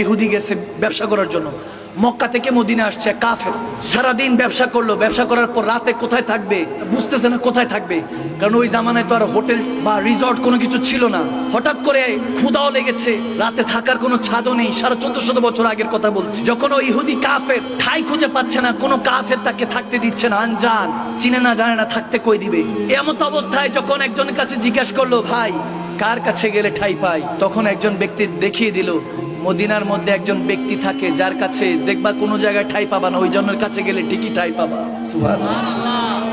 ইহুদি গেছে ব্যবসা করার জন্য? মক্কা থেকে মদিনা আসছে, কাফের। সারাদিন ব্যবসা করল, ব্যবসা করার পর রাতে কোথায় থাকবে? বুঝতেছে না কোথায় থাকবে। কারণ ওই জামানায় তো আর হোটেল বা রিসর্ট কোনো কিছু ছিল না। হঠাৎ করে ক্ষুদাও লেগেছে। রাতে থাকার কোনো ছাদও নেই। সাড়ে চোদ্দ শত বছর আগের কথা বলছি। যখন ওই ইহুদি কাফের ঠাই খুঁজে পাচ্ছে না, কোনো কাফের তাকে থাকতে দিচ্ছে না। আনজান, চিনে না জানে না থাকতে কই দিবে? এমন অবস্থায় যখন একজনের কাছে জিজ্ঞাসা করল, ভাই, কার কাছে গেলে ঠাই পাই? তখন একজন ব্যক্তি দেখিয়ে দিল মদিনার মধ্যে একজন ব্যক্তি থাকে যার কাছে দেখবা কোনো জায়গায় ঠাই পাবা না, ওই জনের কাছে গেলে ঠিকই ঠাই পাবা।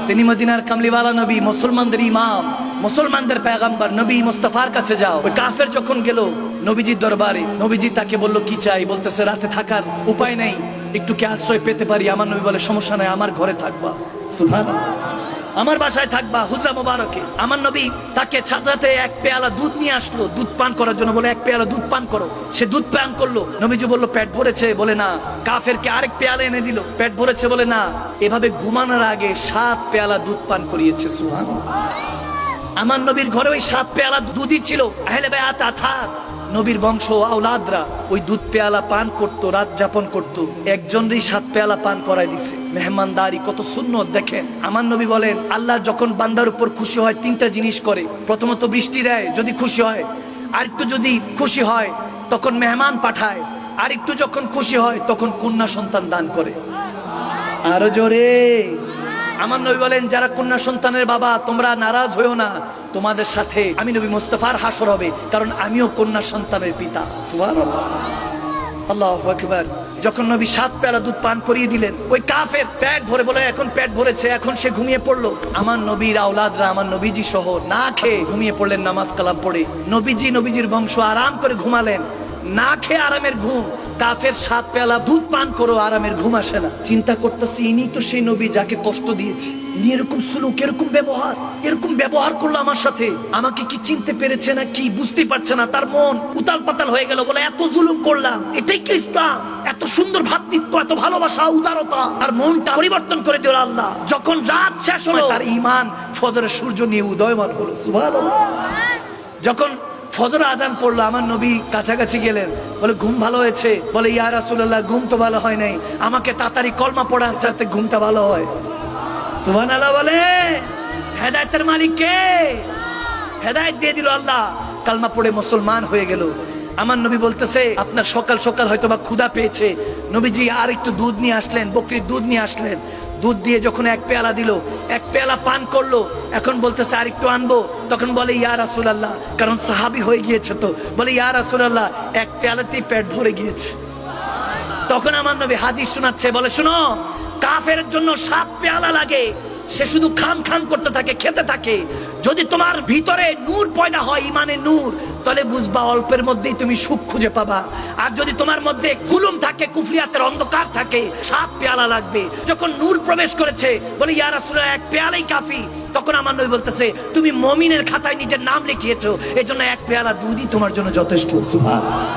তিনি মদিনার কামলিওয়ালা নবী, মুসলমানদের ইমাম, মুসলমানদের পেগাম্বার নবী মুস্তাফার কাছে যাও। ওই কাফের যখন গেল নবীজির দরবারে, নবীজি তাকে বলল, কি চাই? বলতেছে, রাতে থাকার উপায় নেই। একটু কি আশ্রয় পেতে পারি? আমার নবী বলে, সমস্যা নাই, আমার ঘরে থাকবা। সুবহানাল্লাহ। আমার বাসায় থাকবা হুজরা মোবারকে। আমার নবী তাকে ছাত্রাতে এক পেয়ালা দুধ নিয়ে আসলো। দুধ পান করার জন্য বলে, এক পেয়ালা দুধ পান করো। সে দুধ পান করল। নবীজি বলল, পেট ভরেছে? বলে, না। কাফেরকে আরেক পেয়ালা এনে দিল। পেট ভরেছে বলে, না। এভাবে ঘুমানোর আগে সাত পেয়ালা দুধ পান করিয়েছে সুহান আমার নবীর ঘরে ওই সাত পেয়ালা দুধই ছিল। আহলে বেয়াত আথার নবীর বংশ আওলাদরা ওই দুধ পেয়ালা পান করত, রাত যাপন করত। একজনেরই সাত পেয়ালা পান করাই দিছে। মেহমানদারি কত শূন্য দেখেন। আমার নবী বলেন, আল্লাহ যখন বান্দার উপর খুশি হয়, তিনটা জিনিস করে। প্রথমত বৃষ্টি দেয়, যদি খুশি হয়। আরেকটু যদি খুশি হয়, তখন মেহমান পাঠায়। আরেকটু যখন খুশি হয়, তখন কন্যা সন্তান দান করে। আরও জোরে। আমার নবী বলেন, যারা কন্যা সন্তানের বাবা, তোমরা নারাজ হয়েও না। তোমাদের সাথে আমি নবী মোস্তফার হাসর হবে, কারণ আমিও কন্যা সন্তানের পিতা। আল্লাহ আকবার। যখন নবী সাত পেয়ালা দুধ পান করিয়ে দিলেন, ওই কাফের পেট ভরে বলে, এখন পেট ভরেছে, এখন সে ঘুমিয়ে পড়ল। আমার নবীর আওলাদরা, আমার নবীজি সহ না খেয়ে ঘুমিয়ে পড়লেন, নামাজ কালাম পড়ে। নবীজি, নবীজির বংশ আরাম করে ঘুমালেন। না খেয়ে আরামের ঘুম কাফের সাত পেলা দুধ পান করো, আরামের ঘুম আসে না। চিন্তা করতেছি ইনি তো সেই নবী যাকে কষ্ট দিয়েছে। ইনি এরকম সুলুক, এরকম ব্যবহার এরকম ব্যবহার করল আমার সাথে। আমাকে কি চিনতে পেরেছে না কি বুঝতে পারছে না, তার মন উতাল পাতাল হয়ে গেল বলে এত জুলুম করলাম। এটাই কি ইসলাম? এত সুন্দর ভাতৃত্ব, এত ভালোবাসা, উদারতা। আর মনটা পরিবর্তন করে দিল আল্লাহ। যখন রাত শেষ হলো, তার ইমান ফজরের সূর্য নিয়ে উদয়মান হলো। সুবহানাল্লাহ। যখন ফজর আজান পড়ল, আমার নবী কাছাকাছি গেলেন। বলে, ঘুম ভালো হয়েছে? বলে, ইয়া রাসূলুল্লাহ, ঘুম তো ভালো হয় নাই। আমাকে তাড়াতাড়ি কলমা পড়া যাতে ঘুমটা ভালো হয়। সুবহানাল্লাহ বলে, হেদায়েতের মালিক কে? হেদায়েত দিয়ে দিল আল্লাহ। কালমা পড়ে মুসলমান হয়ে গেল। আমার নবী বলতেছে, আপনার সকাল সকাল হয়তো বা ক্ষুধা পেয়েছে। নবীজি আর একটু দুধ নিয়ে আসলেন, বকরির দুধ নিয়ে আসলেন। দুধ দিয়ে যখন এক পেয়ালা দিল, এক পেয়ালা পান করল, এখন বলতেছে আর একটু আনব। তখন বলে, ইয়া রাসূলুল্লাহ। কারণ সাহাবি হয়ে গিয়েছে তো। বলে, ইয়া রাসূলুল্লাহ, এক পেয়ালাতেই পেট ভরে গিয়েছে। তখন আমার নবী হাদিস শোনাচ্ছে, বলে, শুনো, কাফের জন্য সাত পেয়ালা লাগে সে শুধু খাম খাম করতে থাকে, খেতে থাকে। যদি তোমার ভিতরে নূর পয়দা হয়, ইমানে নূর, তাহলে বুঝবা অল্পের মধ্যেই তুমি সুখ খুঁজে পাবা। আর যদি তোমার মধ্যে কুলুম থাকে, কুফরিয়াতের অন্ধকার থাকে, সাত পেয়ালা লাগবে। যখন নূর প্রবেশ করেছে, বলে, ইয়া রাসূলুল্লাহ, এক পেয়ালাই কাফি। তখন আমার নবী বলতেছে, তুমি মমিনের খাতায় নিজের নাম লিখিয়েছো, এজন্য এক পেয়ালা দুধই তোমার জন্য যথেষ্ট। সুবহান